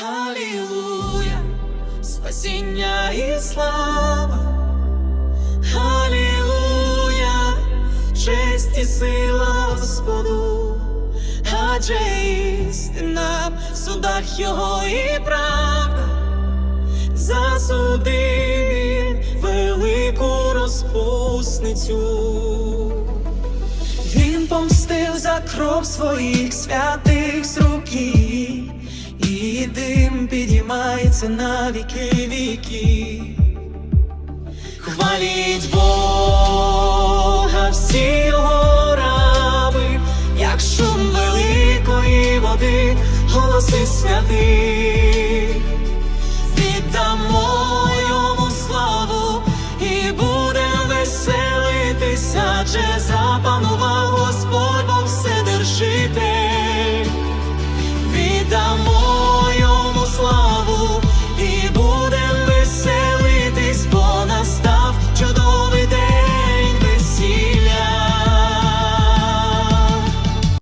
Халілуя, спасіння і слава, Халілуя, честь і сила Господу, адже істина в судах його і правда, засудив він велику розпусницю. Він помстив за кров своїх святих з руки, і на віки віки. Хваліть Бога, всі його раби, як шум великої води, голоси святих.